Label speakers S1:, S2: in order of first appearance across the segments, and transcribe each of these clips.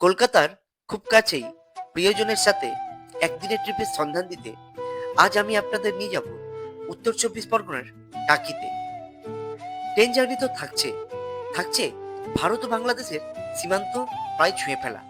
S1: কলকাতার খুব কাছেই প্রিয়জনের সাথে একদিনের ট্রিপের সন্ধান দিতে আজ আমি আপনাদের নিয়ে যাব উত্তর চব্বিশ পরগনার টাকিতে। ট্রেন জার্নি তো থাকছে থাকছে ভারত ও বাংলাদেশের সীমান্ত প্রায় ছুঁয়ে ফেলা।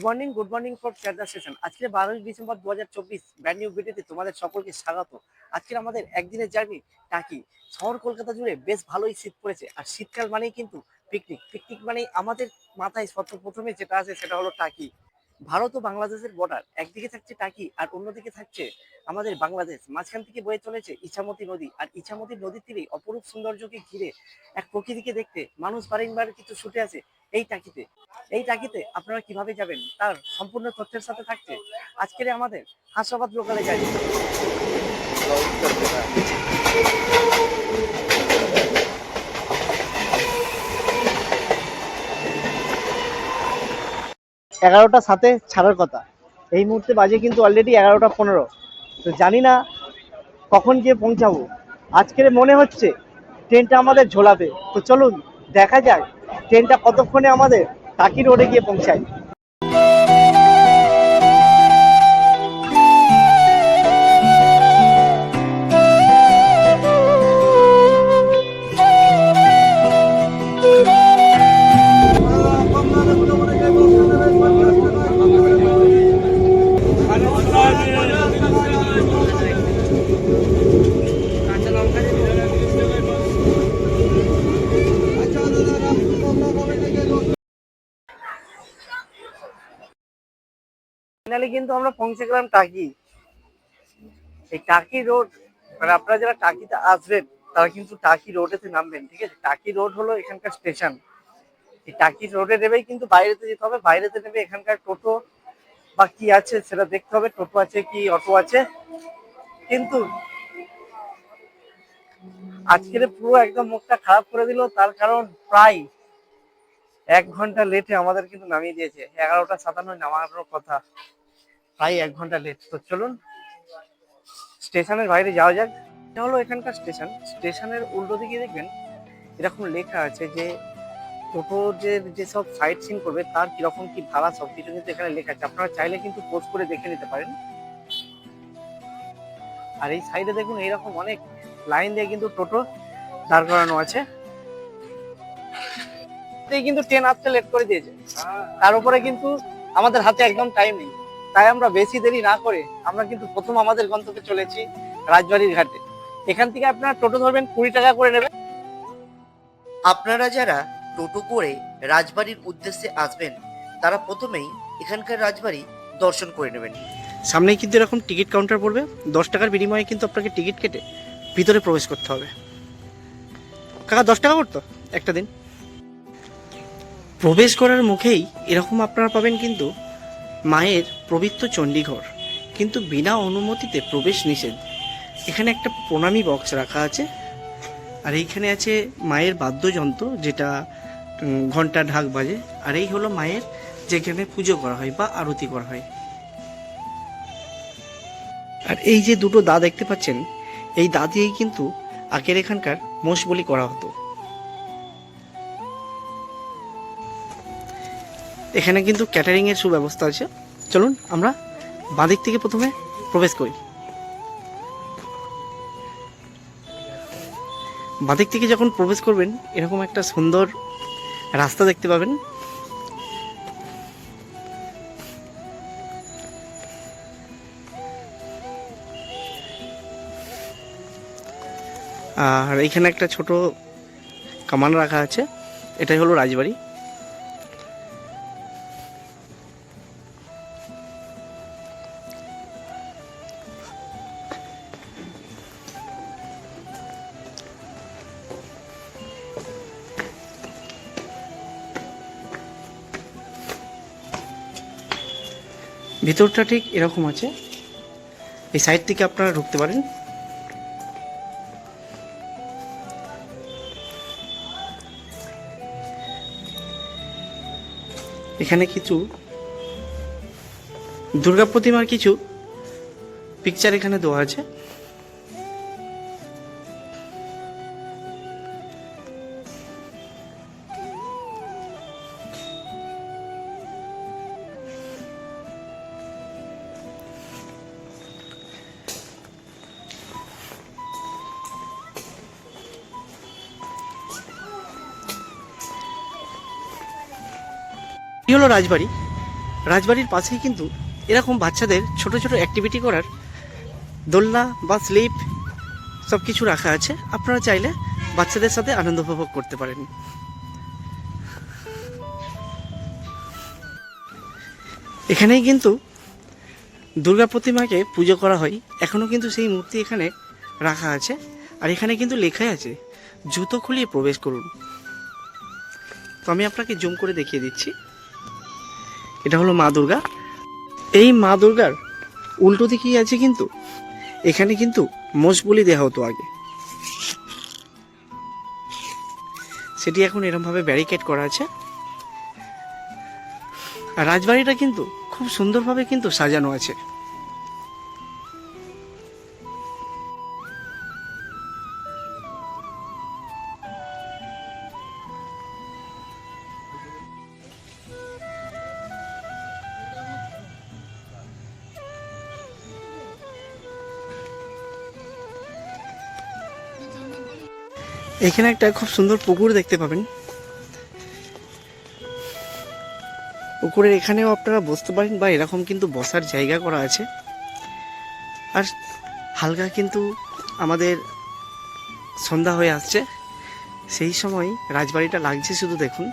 S1: Good morning good morning for charger session আজকে বারোই ডিসেম্বর দু হাজার চব্বিশ ব্র্যান্ড নিউ ভিডিওতে তোমাদের সকলকে স্বাগত। আজকের আমাদের একদিনের জার্নি টাকি শহর কলকাতা জুড়ে বেশ ভালোই শীত পড়েছে, আর শীতকাল মানেই কিন্তু পিকনিক পিকনিক মানেই আমাদের মাথায় সর্ব প্রথমে যেটা আছে সেটা হলো টাকি। ভারত ও বাংলাদেশের বর্ডার একদিকে থাকছে টাকি আর অন্যদিকে থাকছে আমাদের বাংলাদেশ। মাঝখান থেকে বয়ে চলেছে ইছামতি নদী, আর ইছামতি নদীর তীরে অপরূপ সৌন্দর্যকে ঘিরে এক প্রকৃতিকে দেখতে মানুষ বারিংবার কিছু ছুটে আসে এই টাকিতে এই টাকিতে আপনারা কীভাবে যাবেন? তার সম্পূর্ণ তথ্যের সাথে থাকছে আজকের আমাদের হাসাবাদ লোকালে যাই
S2: এগারোটা সাথে ছাড়ার কথা। এই মুহূর্তে বাজে কিন্তু অলরেডি এগারোটা পনেরো। তো জানি না কখন গিয়ে পৌঁছাবো। আজকের মনে হচ্ছে ট্রেনটা আমাদের ঝোলাবে। তো চলুন দেখা যাক ট্রেনটা কতক্ষণে আমাদের টাকি রোডে গিয়ে পৌঁছায়।
S1: ফাইনালি কিন্তু আমরা পৌঁছে গেলাম টাকি। এই টাকি রোড মানে আপনারা যারা টাকিতে আসবেন, তারা কিন্তু টাকি রোডেতে নামবেন, ঠিক আছে? টাকি রোড হলো এখানকার স্টেশন এই টাকি রোডে নেবেই কিন্তু বাইরেতে যেতে হবে, বাইরেতে নেবে এখানকার টোটো বা কি আছে সেটা দেখতে হবে, টোটো আছে কি, অটো আছে। কিন্তু আজকের পুরো একদম মুখটা খারাপ করে দিল, তার কারণ প্রায় এক ঘণ্টা লেটে আমাদের কিন্তু নামিয়ে দিয়েছে। এগারোটা সাতান্ন নামানোর কথা। প্রায় এক ঘণ্টা লেট তো চলুন, স্টেশনের বাইরে যাওয়া যাক। এটা হলো এখানকার স্টেশন। স্টেশনের উল্টো দিকে দেখবেন এরকম লেখা আছে যে, টোটো যে যেসব সাইট সিন করবে, তার কীরকম কি ভাড়া সব কিছু কিন্তু এখানে লেখা আছে। আপনারা চাইলে কিন্তু পোস্ট করে দেখে নিতে পারেন। আর এই সাইডে দেখুন, এইরকম অনেক লাইন দিয়ে কিন্তু টোটো দাঁড় করানো আছে। কিন্তু ট্রেন আসতে লেট করে দিয়েছে। তার উপরে কিন্তু আমাদের হাতে একদম টাইম নেই। তাই আমরা বেশি দেরি না করে আমরা কিন্তু প্রথম আমাদের গন্তব্যে চলেছি রাজবাড়ির ঘাটে। এখান থেকে আপনারা টোটো ধরবেন কুড়ি টাকা করে নেবেন। আপনারা যারা টোটো করে রাজবাড়ির উদ্দেশ্যে আসবেন তারা প্রথমেই এখানকার রাজবাড়ি দর্শন করে নেবেন।
S2: সামনেই কিন্তু এরকম টিকিট কাউন্টার পড়বে। দশ টাকার বিনিময়ে কিন্তু আপনাকে টিকিট কেটে ভিতরে প্রবেশ করতে হবে। কাকা দশ টাকা করতো একটা দিন? প্রবেশ করার মুখেই এরকম আপনারা পাবেন কিন্তু মায়ের পবিত্র চণ্ডীঘর। কিন্তু বিনা অনুমতিতে প্রবেশ নিষেধ। এখানে একটা প্রণামী বক্স রাখা আছে। আর এইখানে আছে মায়ের বাদ্যযন্ত্র, যেটা ঘণ্টা ঢাক বাজে। আর এই হলো মায়ের যেখানে পুজো করা হয় বা আরতি করা হয়। আর এই যে দুটো দা দেখতে পাচ্ছেন, এই দা দিয়েই কিন্তু আগের এখানকার মোষ বলি করা হতো। এখানে কিন্তু ক্যাটারিং এর সুব্যবস্থা আছে। চলুন, আমরা বাঁদিক থেকে প্রথমে প্রবেশ করি। বাঁদিক থেকে যখন প্রবেশ করবেন, এরকম একটা সুন্দর রাস্তা দেখতে পাবেন। আর এখানে একটা ছোট কামান রাখা আছে। এটাই হলো রাজবাড়ি। ভিতরটা ঠিক এরকম আছে। এই সাইড থেকে আপনারা ঢুকতে পারেন। এখানে কিছু দুর্গা প্রতিমার কিছু পিকচার এখানে দেওয়া আছে। এই হলো রাজবাড়ি। রাজবাড়ির পাশেই কিন্তু এরকম বাচ্চাদের ছোট ছোট অ্যাক্টিভিটি করার দোলনা বা স্লিপ সব কিছু রাখা আছে। আপনারা চাইলে বাচ্চাদের সাথে আনন্দ উপভোগ করতে পারেন। এখানেই কিন্তু দুর্গা প্রতিমাকে পুজো করা হয়। এখনও কিন্তু সেই মূর্তি এখানে রাখা আছে। আর এখানে কিন্তু লেখাই আছে, জুতো খুলিয়ে প্রবেশ করুন। তো আমি আপনাকে জুম করে দেখিয়ে দিচ্ছি। এটা হলো মা দুর্গা। এই মা দুর্গার উল্টো দিকেই আছে কিন্তু, এখানে কিন্তু মোষ দেওয়া হতো আগে। সেটি এখন এরমভাবে ব্যারিকেড করা আছে। রাজবাড়িটা কিন্তু খুব সুন্দরভাবে কিন্তু সাজানো আছে। এখানে একটা খুব সুন্দর পুকুর দেখতে পাবেন। পুকুরের এখানেও আপনারা বসতে পারেন বা এরকম কিন্তু বসার জায়গা করা আছে। আর হালকা কিন্তু আমাদের সন্ধ্যা হয়ে আসছে। সেই সময় রাজবাড়িটা লাগছে শুধু দেখুন।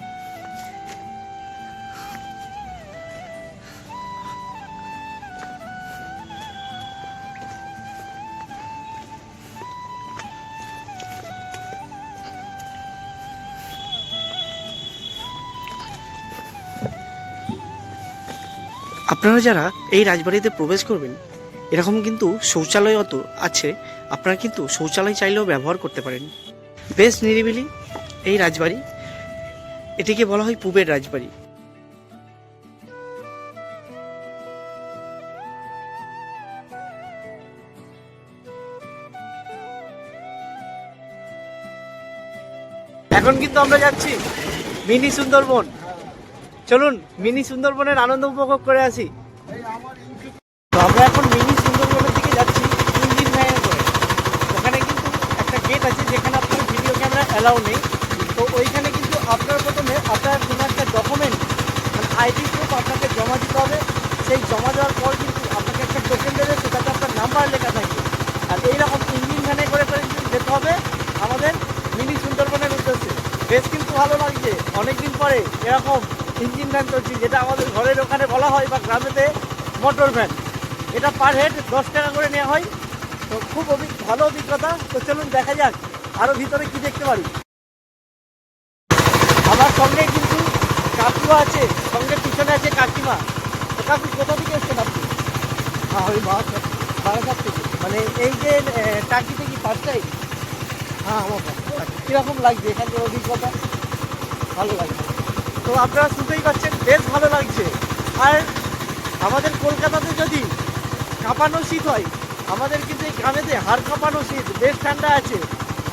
S2: আপনারা যারা এই রাজবাড়িতে প্রবেশ করবেন, এরকম কিন্তু শৌচালয় অত আছে, আপনারা কিন্তু শৌচালয় চাইলেও ব্যবহার করতে পারেন। বেশ নিরিবিলি এই রাজবাড়ি। এটিকে বলা হয় পূবের রাজবাড়ি। এখন কিন্তু আমরা যাচ্ছি মিনি সুন্দরবন। চলুন মিনি সুন্দরবনের আনন্দ উপভোগ করে আসি। আমরা এখন মিনি সুন্দরবনের দিকে যাচ্ছি ইঞ্জিন ভ্যানে করে ওখানে কিন্তু একটা গেট আছে, যেখানে আপনার ভিডিও ক্যামেরা অ্যালাউ নেই। তো ওইখানে কিন্তু আপনার প্রথমে আপনার কোনো একটা ডকুমেন্ট মানে আইডি প্রুফ আপনাকে জমা দিতে হবে। সেই জমা দেওয়ার পর কিন্তু আপনাকে একটা টোকেন দেবে, সেটাতে আপনার নাম্বার লেখা থাকবে। আর এইরকম ইঞ্জিন ভ্যানে করে করে যেতে হবে আমাদের মিনি সুন্দরবনের উদ্দেশ্যে। বেশ কিন্তু ভালো লাগছে, অনেকদিন পরে, এরকম। ইঞ্জিন ভ্যান চলছে যেটা আমাদের ঘরের ওখানে বলা হয় বা গ্রামেতে মোটর ভ্যান। এটা পার হেড দশ টাকা করে নেওয়া হয়। তো খুব অভি ভালো অভিজ্ঞতা। তো চলুন দেখা যাক আরও ভিতরে কি দেখতে পারি। আমার সঙ্গে কিন্তু কাকু আছে সঙ্গে পিছনে আছে কাকিমা। তো কাকু কোথা থেকে এসছেন আপনি হ্যাঁ ওই বারাসাত থেকে। মানে এই যে এ, টাকিতে কি ফার্স্ট টাইম হ্যাঁ আমার কীরকম লাগছে এখানকার অভিজ্ঞতা? ভালো লাগছে। তো আপনারা শুনতেই পাচ্ছেন, বেশ ভালো লাগছে। আর আমাদের কলকাতাতে যদি কাঁপানো শীত হয়, আমাদের কিন্তু এই গ্রামেতে হাড় কাঁপানো শীত, বেশ ঠান্ডা আছে।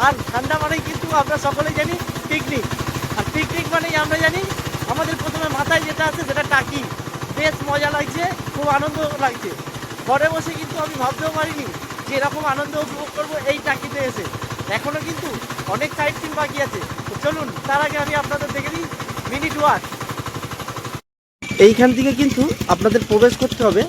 S2: আর ঠান্ডা মানেই কিন্তু আমরা সকলেই জানি পিকনিক আর পিকনিক মানেই আমরা জানি আমাদের প্রথমে মাথায় যেটা আছে সেটা টাকি। বেশ মজা লাগছে, খুব আনন্দ লাগছে। ঘরে বসে কিন্তু আমি ভাবতেও পারিনি যে এরকম আনন্দ উপভোগ করব এই টাকিতে এসে। এখনও কিন্তু অনেক সাইড সিন বাকি আছে। চলুন, তার আগে আমি আপনাদের দেখে দিই মিনিট ওয়াক এইখান থেকে কিন্তু আপনাদের প্রবেশ করতে হবে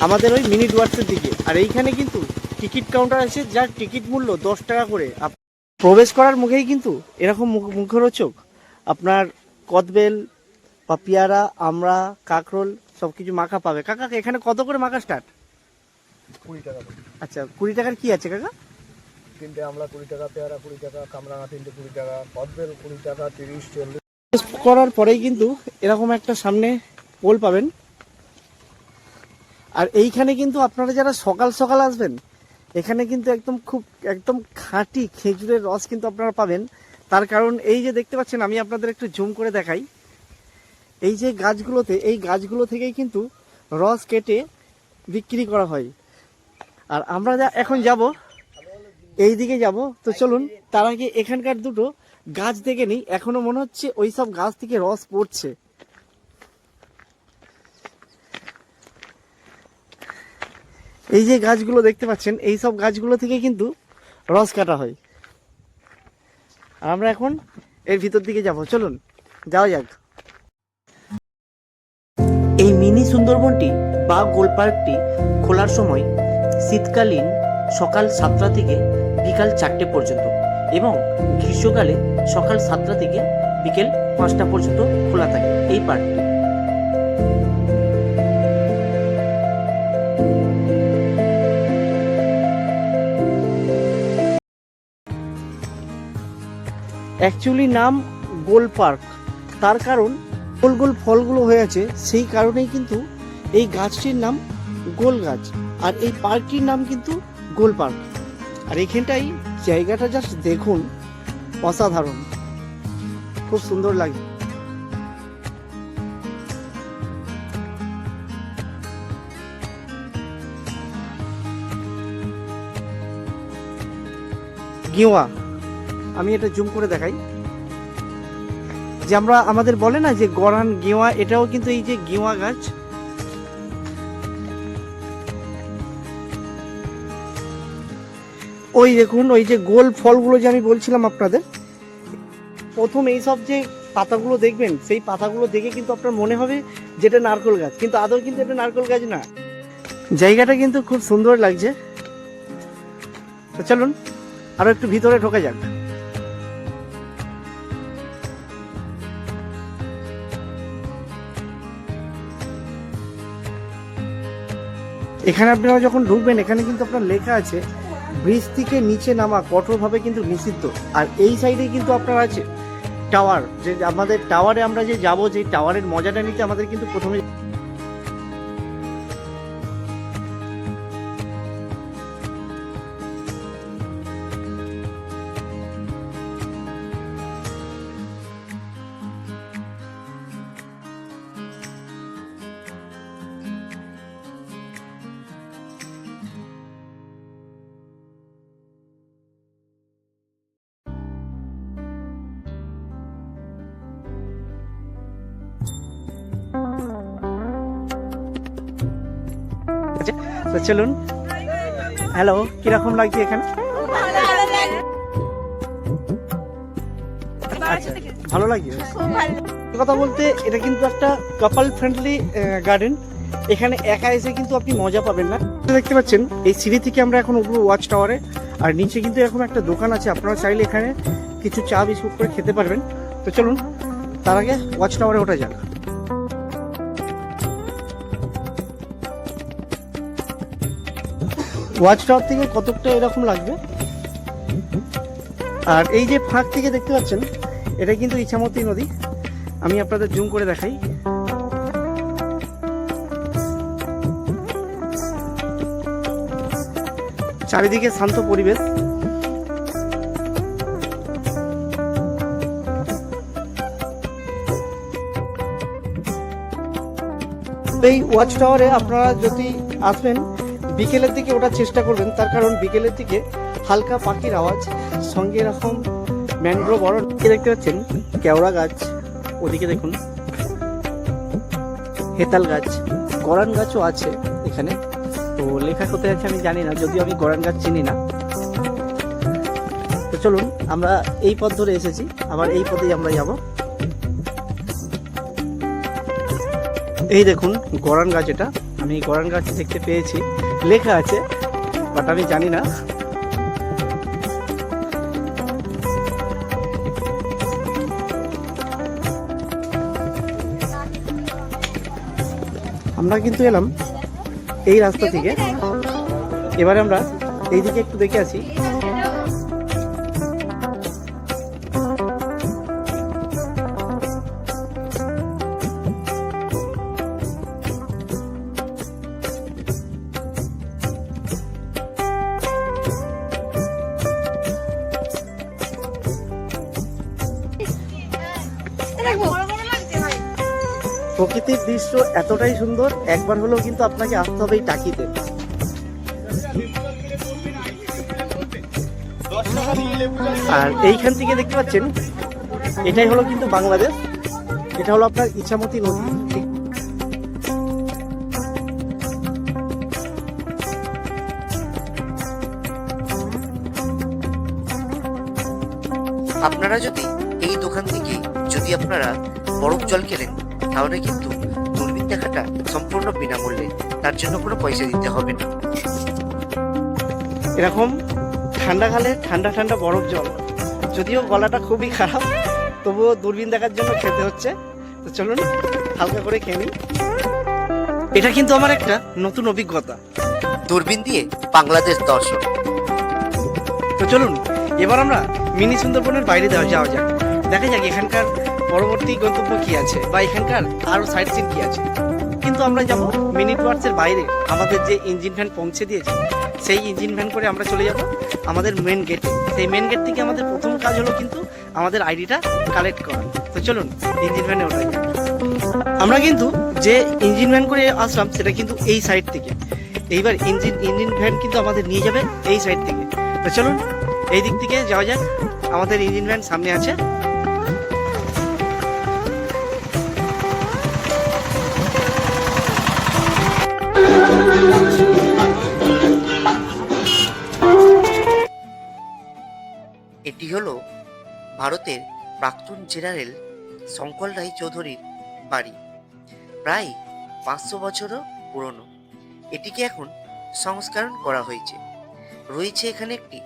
S2: আমাদের ওই মিনি ডুয়ার্সের দিকে। আর এইখানে কিন্তু টিকিট কাউন্টার আছে যার টিকিট মূল্য দশ টাকা করে। আপ- প্রবেশ করার মুখেই কিন্তু এরকম মুখ- মুখরোচক। আপনার কদবেল বা পেয়ারা আমরা কাকরোল সব কিছু মাখা পাবে। কাকা এখানে কত করে মাখা স্টার্ট
S3: কুড়ি টাকা করে।
S2: আচ্ছা কুড়ি টাকার কি আছে কাকা?
S3: তিনটে আমরা কুড়ি টাকা পেয়ারা কুড়ি টাকা কামরাঙা তিনটে কুড়ি টাকা কদবেল কুড়ি টাকা তিরিশ চল্লিশ।
S2: করার পরেই কিন্তু এরকম একটা সামনে পোল পাবেন। আর এইখানে কিন্তু আপনারা যারা সকাল সকাল আসবেন, এখানে কিন্তু একদম খুব, একদম খাঁটি খেজুরের রস কিন্তু আপনারা পাবেন। তার কারণ এই যে দেখতে পাচ্ছেন, আমি আপনাদের একটু জুম করে দেখাই। এই যে গাছগুলোতে, এই গাছগুলো থেকেই কিন্তু রস কেটে বিক্রি করা হয়। আর আমরা যা, এখন যাব এই দিকে যাব। তো চলুন, তার আগে এখানকার দুটো গাছ দেখে নিই, এখনও মনে হচ্ছে ওই সব গাছ থেকে রস পড়ছে। এই যে গাছগুলো দেখতে পাচ্ছেন এই সব গাছগুলো থেকে কিন্তু রস কাটা হয়। আমরা এখন এর ভিতর দিকে যাব। চলুন, যাওয়া যাক। এই মিনি সুন্দরবনটি বা গোল পার্কটি খোলার সময় শীতকালীন সকাল সাতটা থেকে বিকাল চারটে পর্যন্ত। এবং গ্রীষ্মকালে সকাল সাতটা থেকে বিকেল পাঁচটা পর্যন্ত খোলা থাকে। এই পার্কটি অ্যাকচুয়ালি নাম গোল পার্ক। তার কারণ গোল গোল ফলগুলো হয়ে আছে, সেই কারণেই কিন্তু এই গাছটির নাম গোল গাছ। আর এই পার্কটির নাম কিন্তু গোল পার্ক। আর এখানটাই জায়গাটা জাস্ট দেখুন, অসাধারণ। খুব সুন্দর লাগে। গেওয়া, আমি এটা জুম করে দেখাই। যে আমরা, আমাদের বলে না যে গরান গেওয়া, এটাও কিন্তু এই যে গেওয়া গাছ ওই দেখুন, ওই যে গোল ফলগুলো যে আমি বলছিলাম আপনাদের, প্রথম এই সব যে পাতাগুলো দেখবেন, সেই পাতাগুলো দেখে কিন্তু আপনার মনে হবে যেটা নারকেল গাছ, কিন্তু আদৌ কিন্তু এটা নারকেল গাছ না। জায়গাটা কিন্তু খুব সুন্দর লাগছে। তো চলুন, আরও একটু ভিতরে ঢোকা যাক। এখানে আপনারা যখন ঢুকবেন, এখানে কিন্তু আপনার লেখা আছে ব্রিজ থেকে নিচে নামা কঠোরভাবে কিন্তু নিষিদ্ধ। আর এই সাইডে কিন্তু আপনার আছে টাওয়ার যে আমাদের টাওয়ারে আমরা যে যাব, যে টাওয়ারের মজাটা নিতে আমাদের কিন্তু প্রথমে তো চলুন। হ্যালো কীরকম লাগছে এখানে? আচ্ছা ভালো লাগছে? কথা বলতে, এটা কিন্তু একটা কাপল ফ্রেন্ডলি গার্ডেন এখানে একা এসে কিন্তু আপনি মজা পাবেন না। দেখতে পাচ্ছেন, এই সিঁড়ি থেকে আমরা এখন উঠবো ওয়াচ টাওয়ারে আর নিচে কিন্তু এরকম একটা দোকান আছে, আপনারা চাইলে এখানে কিছু চা বিস্কুট করে খেতে পারবেন। তো চলুন, তার আগে ওয়াচ টাওয়ারে ওঠা যাক। ওয়াচ টাওয়ার থেকে কতকটা এরকম লাগবে? আর এই যে ফাঁক থেকে দেখতে পাচ্ছেন, এটা কিন্তু ইছামতি নদী। আমি আপনাদের জুম করে দেখাই। চারিদিকে শান্ত পরিবেশ। এই ওয়াচ টাওয়ারে আপনারা যদি আসবেন বিকেলের দিকে ওঠার চেষ্টা করবেন, তার কারণ বিকেলের দিকে হালকা পাখির আওয়াজ, সঙ্গে এরকম ম্যানগ্রোভ বড় দেখতে পাচ্ছেন, কেওড়া গাছ, ওদিকে দেখুন, হেতাল গাছ, গরান গাছও আছে এখানে। তো লেখা কোথায় আছে আমি জানি না, যদিও আমি গরান গাছ চিনি না। তো চলুন, আমরা এই পথ ধরে এসেছি, আবার এই পথেই আমরা যাব। এই দেখুন, গরান গাছ এটা, আমি গরান গাছ দেখতে পেয়েছি। লেখা আছে বাট আমি জানি না। আমরা কিন্তু এলাম এই রাস্তা থেকে। এবারে আমরা এই দিকে একটু দেখে আসি। প্রকৃতির দৃশ্য এতটাই সুন্দর, একবার হলেও কিন্তু আপনাকে আসতে হবে এই টাকিতে। আর এইখান থেকে দেখতে পাচ্ছেন, এটাই হলো কিন্তু বাংলাদেশ। এটা হলো আপনার ইছামতি নদী।
S1: আপনারা যদি এই দোকান থেকে, যদি আপনারা বরফ জল কেনেন তাহলে কিন্তু দূরবীন দেখাটা সম্পূর্ণ বিনামূল্যে তার জন্য কোনো পয়সা দিতে হবে না।
S2: এরকম ঠান্ডা ঠান্ডাকালে ঠান্ডা ঠান্ডা বরফ জল যদিও গলাটা খুবই খারাপ তবুও দূরবীন দেখার জন্য খেতে হচ্ছে। তো চলুন হালকা করে খেয়ে নিই। এটা কিন্তু আমার একটা নতুন অভিজ্ঞতা।
S1: দূরবীন দিয়ে বাংলাদেশ দর্শন
S2: তো চলুন এবার আমরা মিনি সুন্দরবনের বাইরে দেওয়া যাওয়া যাক। দেখা যাক এখানকার পরবর্তী গন্তব্য কি আছে? বা এখানকার আরও সাইড সিন কি আছে? কিন্তু আমরা যাব মিনি টুয়ার্সের বাইরে। আমাদের যে ইঞ্জিন ভ্যান পৌঁছে দিয়েছে, সেই ইঞ্জিন ভ্যান করে আমরা চলে যাব আমাদের মেন গেট সেই মেন গেট থেকে আমাদের প্রথম কাজ হলো কিন্তু আমাদের আইডিটা কালেক্ট করা। তো চলুন ইঞ্জিন ভ্যানে যাক। আমরা কিন্তু যে ইঞ্জিন ভ্যান করে আসলাম, সেটা কিন্তু এই সাইড থেকে। এইবার ইঞ্জিন ইঞ্জিন ভ্যান কিন্তু আমাদের নিয়ে যাবে এই সাইড থেকে। তো চলুন, এই দিক থেকে যাওয়া যাক। আমাদের ইঞ্জিন ভ্যান সামনে আছে।
S1: হলো ভারতের প্রাক্তন জেনারেল শঙ্কর রায় চৌধুরীর বাড়ি। প্রায় পাঁচশো বছরও পুরনো। এটিকে এখন সংস্করণ করা হয়েছে। রয়েছে এখানে একটি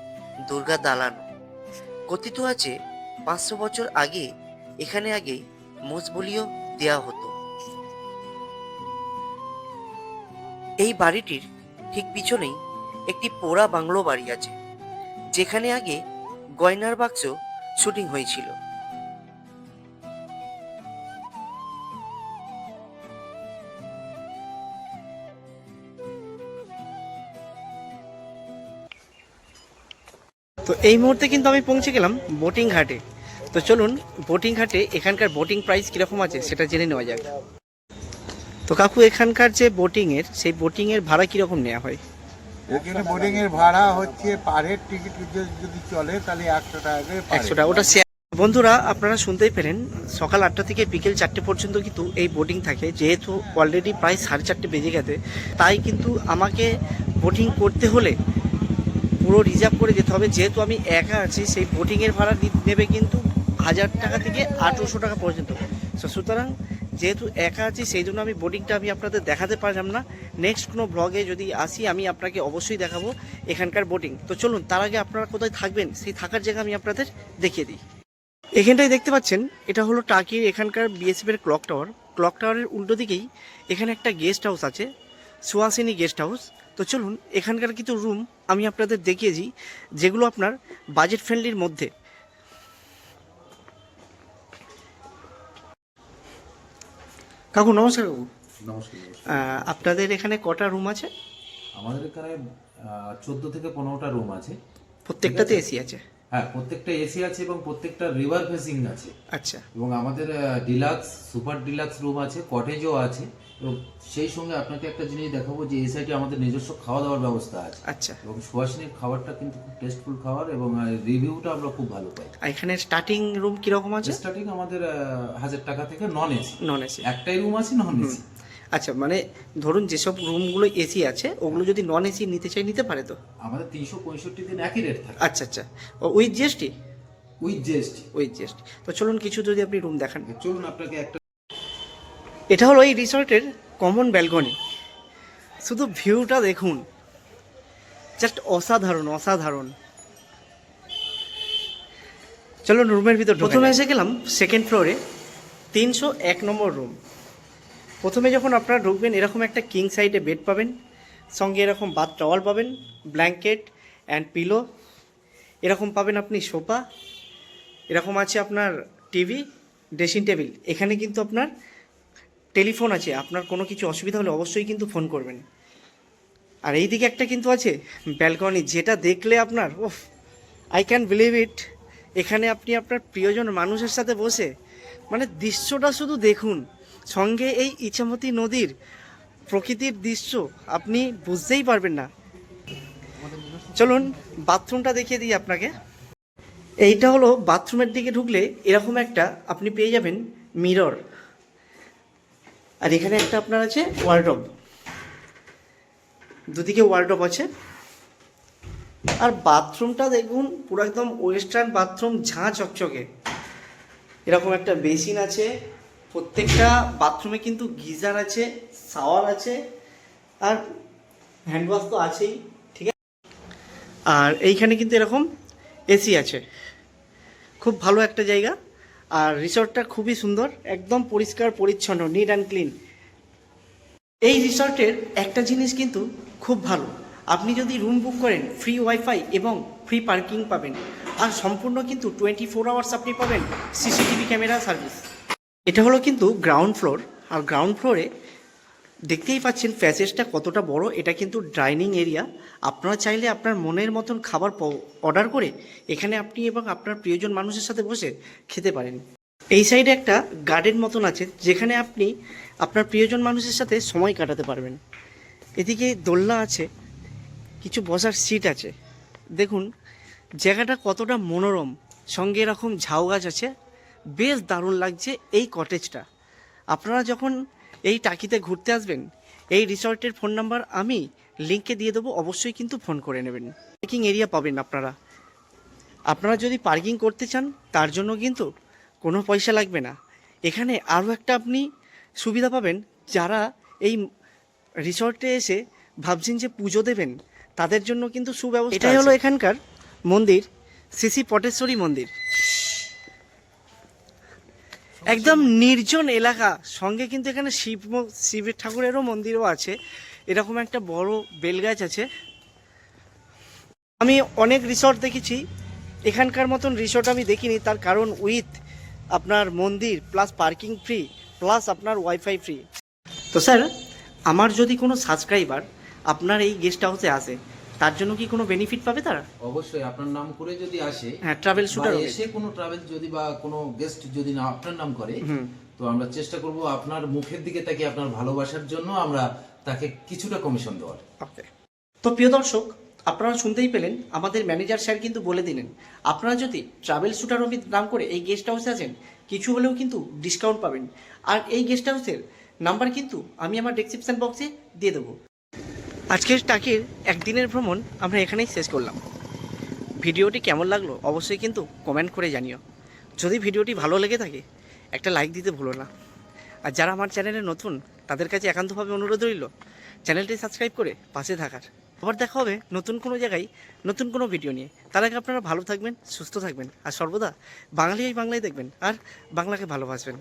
S1: দুর্গা দালান। কথিত আছে, পাঁচশো বছর আগে, এখানে আগে মুসবলিও দেওয়া হতো। এই বাড়িটির ঠিক পিছনেই একটি পোড়া বাংলো বাড়ি আছে। যেখানে আগে গয়নার বাক্স শুটিং হয়েছিল।
S2: তো এই মুহূর্তে কিন্তু আমি পৌঁছে গেলাম বোটিং ঘাটে। তো চলুন, বোটিং ঘাটে এখানকার বোটিং প্রাইস কীরকম আছে সেটা জেনে নেওয়া যাক। তো কাকু, এখানকার যে বোটিংয়ের, সেই বোটিংয়ের ভাড়া কীরকম নেওয়া হয়?
S4: এখানে বোর্ডিং এর ভাড়া হচ্ছে পার হেড টিকিট যদি চলে তাহলে একশো টাকা করে
S2: একশো টাকা ওটা বন্ধুরা আপনারা শুনতেই পেলেন সকাল আটটা থেকে বিকেল চারটে পর্যন্ত কিন্তু এই বোটিং থাকে। যেহেতু অলরেডি প্রায় সাড়ে চারটে বেজে গেছে তাই কিন্তু আমাকে বোটিং করতে হলে পুরো রিজার্ভ করে যেতে হবে। যেহেতু আমি একা আছি সেই বোটিংয়ের ভাড়া নেবে কিন্তু হাজার টাকা থেকে আঠেরোশো টাকা পর্যন্ত। সুতরাং যেহেতু একা আছি সেই জন্য আমি বোটিংটা আমি আপনাদের দেখাতে পারলাম না। নেক্সট কোনো ব্লগে যদি আসি, আমি আপনাকে অবশ্যই দেখাবো এখানকার বোটিং তো চলুন, তার আগে আপনারা কোথায় থাকবেন, সেই থাকার জায়গা আমি আপনাদের দেখিয়ে দিই। এখানটায় দেখতে পাচ্ছেন, এটা হলো টাকির এখানকার বিএসএফ এর ক্লক টাওয়ার ক্লক টাওয়ারের উল্টো দিকেই এখানে একটা গেস্ট হাউস আছে সুহাসিনী গেস্ট হাউস তো চলুন, এখানকার কিছু রুম আমি আপনাদের দেখিয়েছি যেগুলো আপনার বাজেট ফ্রেন্ডলির মধ্যে। কাকু নমস্কার কাকু।
S5: নমস্কার।
S2: আপনাদের এখানে কটা রুম আছে?
S5: আমাদের এখানে চোদ্দ থেকে পনেরোটা রুম আছে।
S2: প্রত্যেকটাতে এসি আছে।
S5: হ্যাঁ প্রত্যেকটা এসি আছে এবং প্রত্যেকটা রিভার ফেসিং আছে।
S2: আচ্ছা।
S5: এবং আমাদের ডিলাক্স সুপার ডিলাক্স রুম আছে কটেজও আছে। এবং সেই সঙ্গে আপনাকে একটা জিনিস দেখাবো যে এই সাইডে আমাদের নিজস্ব খাওয়া দাওয়ার ব্যবস্থা আছে।
S2: আচ্ছা।
S5: এবং সুহাসিনীর খাবারটা কিন্তু খুব টেস্টফুল খাবার এবং রিভিউটা আমরা খুব ভালো পাই।
S2: এখানে স্টার্টিং রুম কীরকম আছে?
S5: স্টার্টিং আমাদের হাজার টাকা থেকে নন এসি
S2: নন এসি
S5: একটাই রুম আছে নন এসি
S2: আচ্ছা মানে ধরুন যেসব রুমগুলো এসি আছে ওগুলো যদি নন এসি নিতে চাই নিতে পারে তো?
S5: আমাদের তিনশো পঁয়ষট্টি দিন একই রেট থাকে।
S2: আচ্ছা আচ্ছা। With GST
S5: with GST
S2: with GST তো চলুন কিছু যদি আপনি রুম দেখান।
S5: চলুন আপনাকে একটা
S2: এটা হলো এই রিসর্টের কমন ব্যালকনি শুধু ভিউটা দেখুন। জাস্ট অসাধারণ অসাধারণ। চলুন রুমের ভিতর প্রথমে এসে গেলাম সেকেন্ড ফ্লোরে তিনশো এক নম্বর রুম প্রথমে যখন আপনারা ঢুকবেন, এরকম একটা কিং সাইডে বেড পাবেন। সঙ্গে এরকম বাথ টাওয়াল পাবেন ব্ল্যাঙ্কেট অ্যান্ড পিলো এরকম পাবেন আপনি সোফা এরকম আছে আপনার টিভি ড্রেসিং টেবিল এখানে কিন্তু আপনার টেলিফোন আছে। আপনার কোনো কিছু অসুবিধা হলে অবশ্যই কিন্তু ফোন করবেন। আর এই দিকে একটা কিন্তু আছে ব্যালকনি যেটা দেখলে আপনার oof I can believe it এখানে আপনি আপনার প্রিয়জন মানুষের সাথে বসে মানে দৃশ্যটা শুধু দেখুন। সঙ্গে এই ইছামতি নদীর প্রকৃতির দৃশ্য আপনি বুঝতেই পারবেন না। চলুন, বাথরুমটা দেখিয়ে দিই আপনাকে। এইটা হলো বাথরুমের দিকে ঢুকলে এরকম একটা আপনি পেয়ে যাবেন মিরর। আর এখানে একটা আপনার আছে ওয়ার্ডরোব দুদিকে ওয়ার্ডরোব আছে। আর বাথরুমটা দেখুন, পুরো একদম ওয়েস্টার্ন বাথরুম, ঝাঁ চকচকে। এরকম একটা বেসিন আছে। প্রত্যেকটা বাথরুমে কিন্তু গিজার আছে, শাওয়ার আছে, আর হ্যান্ড ওয়াশ তো আছেই, ঠিক আছে? আর এইখানে কিন্তু এরকম এসি আছে। খুব ভালো একটা জায়গা। আর রিসর্টটা খুবই সুন্দর, একদম পরিষ্কার, পরিচ্ছন্ন নিট অ্যান্ড ক্লিন এই রিসর্টের একটা জিনিস কিন্তু খুব ভালো। আপনি যদি রুম বুক করেন ফ্রি ওয়াইফাই এবং ফ্রি পার্কিং পাবেন। আর সম্পূর্ণ কিন্তু টোয়েন্টি ফোর আওয়ার্স আপনি পাবেন সিসিটিভি ক্যামেরা সার্ভিস এটা হলো কিন্তু গ্রাউন্ড ফ্লোর আর গ্রাউন্ড ফ্লোরে দেখতেই পাচ্ছেন প্যাসেজটা কতটা বড়। এটা কিন্তু ডাইনিং এরিয়া আপনারা চাইলে আপনার মনের মতন খাবার অর্ডার করে এখানে আপনি এবং আপনার প্রিয়জন মানুষের সাথে বসে খেতে পারেন। এই সাইডে একটা গার্ডেন মতন আছে, যেখানে আপনি আপনার প্রিয়জন মানুষের সাথে সময় কাটাতে পারবেন। এদিকে দোলনা আছে, কিছু বসার সিট আছে। দেখুন, জায়গাটা কতটা মনোরম। সঙ্গে এরকম ঝাউ গাছ আছে বেশ দারুণ লাগছে এই কটেজটা আপনারা যখন এই টাকিতে ঘুরতে আসবেন এই রিসর্টের ফোন নাম্বার আমি লিঙ্কে দিয়ে দেবো অবশ্যই কিন্তু ফোন করে নেবেন। পার্কিং এরিয়া পাবেন আপনারা। আপনারা যদি পার্কিং করতে চান তার জন্য কিন্তু কোনো পয়সা লাগবে না। এখানে আরও একটা আপনি সুবিধা পাবেন যারা এই রিসর্টে এসে ভাবছেন যে পুজো দেবেন তাদের জন্য কিন্তু সুব্যবস্থা এটাই হলো এখানকার মন্দির শ্রী পটেশ্বরী মন্দির। একদম নির্জন এলাকা। সঙ্গে কিন্তু এখানে শিব ম- শিব ঠাকুরেরও মন্দিরও আছে। এরকম একটা বড় বেলগাছ আছে। আমি অনেক রিসর্ট দেখেছি। এখানকার মতন রিসর্ট আমি দেখিনি। তার কারণ উইথ আপনার মন্দির প্লাস পার্কিং ফ্রি প্লাস আপনার ওয়াইফাই ফ্রি তো স্যার আমার যদি কোনো সাবস্ক্রাইবার আপনার এই গেস্ট হাউসে আসে তার জন্য কি কোনো বেনিফিট পাবে তারা?
S5: অবশ্যই আপনার নাম করে যদি আসে
S2: হ্যাঁ ট্রাভেল শুটার
S5: এসে কোনো ট্রাভেল যদি বা কোনো গেস্ট যদি না আপনার নাম করে তো আমরা চেষ্টা করব আপনার মুখের দিকে তাকে আপনার ভালোবাসার জন্য আমরা তাকে কিছুটা কমিশন দেওয়ার।
S2: ওকে। তো প্রিয় দর্শক আপনারা শুনতেই পেলেন আমাদের ম্যানেজার স্যার কিন্তু বলে দিলেন আপনারা যদি ট্রাভেল শুটার অফিস নাম করে এই গেস্ট হাউসে আছেন কিছু হলেও কিন্তু ডিসকাউন্ট পাবেন। আর এই গেস্ট হাউসের নাম্বার কিন্তু আমি আমার ডেসক্রিপশন বক্সে দিয়ে দেবো। আজকের টাকির একদিনের ভ্রমণ আমরা এখানেই শেষ করলাম। ভিডিওটি কেমন লাগল অবশ্যই কিন্তু কমেন্ট করে জানিও। যদি ভিডিওটি ভালো লেগে থাকে, একটা লাইক দিতে ভুলো না। আর যারা আমার চ্যানেলে নতুন, তাদের কাছে একান্তভাবে অনুরোধ রইল চ্যানেলটি সাবস্ক্রাইব করে পাশে থাকার। আবার দেখা হবে নতুন কোনো জায়গায়, নতুন কোনো ভিডিও নিয়ে। তার আগে আপনারা ভালো থাকবেন, সুস্থ থাকবেন। আর সর্বদা বাঙালি এই বাংলায় দেখবেন, আর বাংলাকে ভালোবাসবেন।